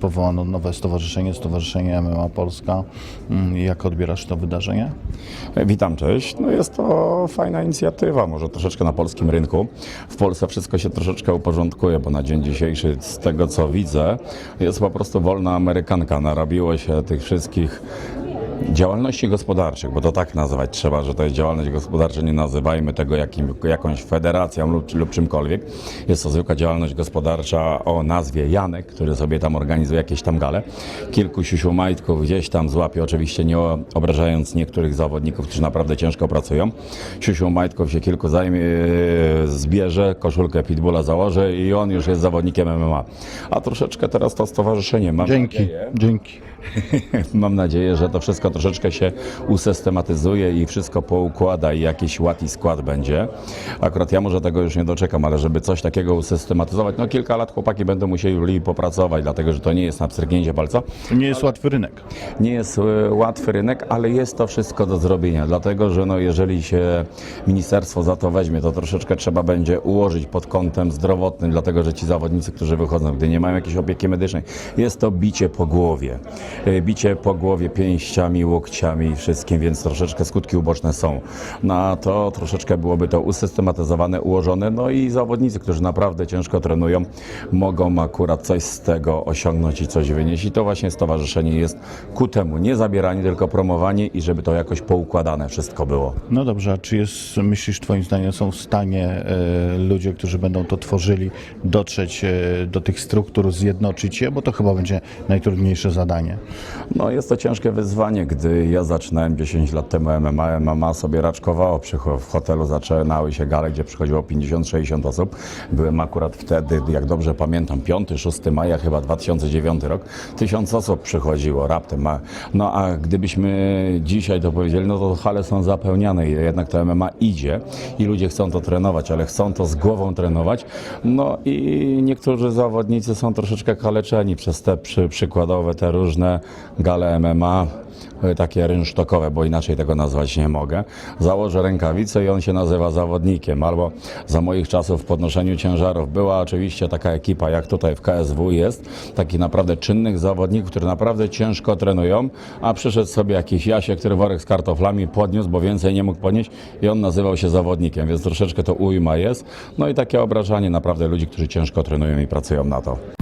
powołano nowe stowarzyszenie, Stowarzyszenie MMA Polska. Mm, Jak odbierasz to wydarzenie? Witam, cześć. No jest to fajna inicjatywa, może troszeczkę na polskim rynku. W Polsce wszystko się troszeczkę uporządkuje, bo na dzień dzisiejszy, z tego co widzę, jest po prostu wolna amerykanka. Narobiło się tych wszystkich działalności gospodarczych, bo to tak nazwać trzeba, że to jest działalność gospodarcza, nie nazywajmy tego jakim, jakąś federacją lub, lub czymkolwiek. Jest to zwykła działalność gospodarcza o nazwie Janek, który sobie tam organizuje jakieś tam gale. Kilku siusiu majtków gdzieś tam złapie, oczywiście nie obrażając niektórych zawodników, którzy naprawdę ciężko pracują. Siusiu majtków się kilku zajmie, zbierze, koszulkę pitbulla założy i on już jest zawodnikiem MMA. A troszeczkę teraz to stowarzyszenie mam Dzięki, nadzieję, dzięki. Mam nadzieję, że to wszystko troszeczkę się usystematyzuje i wszystko poukłada i jakiś ład i skład będzie. Akurat ja może tego już nie doczekam, ale żeby coś takiego usystematyzować, no kilka lat chłopaki będą musieli popracować, dlatego że to nie jest na pstryknięcie palca. Nie jest łatwy rynek. Nie jest e, łatwy rynek, ale jest to wszystko do zrobienia, dlatego że no, jeżeli się ministerstwo za to weźmie, to troszeczkę trzeba będzie ułożyć pod kątem zdrowotnym, dlatego że ci zawodnicy, którzy wychodzą, gdy nie mają jakiejś opieki medycznej, jest to bicie po głowie. E, Bicie po głowie pięściami, łokciami i wszystkim, więc troszeczkę skutki uboczne są. Na to troszeczkę byłoby to usystematyzowane, ułożone, no i zawodnicy, którzy naprawdę ciężko trenują, mogą akurat coś z tego osiągnąć i coś wynieść. I to właśnie stowarzyszenie jest ku temu. Nie zabieranie, tylko promowanie i żeby to jakoś poukładane wszystko było. No dobrze, a czy jest, myślisz, Twoim zdaniem są w stanie e, ludzie, którzy będą to tworzyli, dotrzeć e, do tych struktur, zjednoczyć je? Bo to chyba będzie najtrudniejsze zadanie. No jest to ciężkie wyzwanie, gdy ja zaczynałem 10 lat temu MMA, MMA sobie raczkowało, w hotelu zaczynały się gale, gdzie przychodziło 50-60 osób. Byłem akurat wtedy, jak dobrze pamiętam, 5-6 maja chyba 2009 rok, tysiąc osób przychodziło raptem. No a gdybyśmy dzisiaj to powiedzieli, no to hale są zapełniane jednak to MMA idzie i ludzie chcą to trenować, ale chcą to z głową trenować. No i niektórzy zawodnicy są troszeczkę kaleczeni przez te przy, przykładowe, te różne gale MMA, y, takie rynsztokowe, bo inaczej tego nazwać nie mogę. Założę rękawice i on się nazywa zawodnikiem. Albo za moich czasów w podnoszeniu ciężarów była oczywiście taka ekipa, jak tutaj w KSW jest, takich naprawdę czynnych zawodników, którzy naprawdę ciężko trenują, a przyszedł sobie jakiś Jasiek, który worek z kartoflami podniósł, bo więcej nie mógł podnieść i on nazywał się zawodnikiem, więc troszeczkę to ujma jest. No i takie obrażanie naprawdę ludzi, którzy ciężko trenują i pracują na to.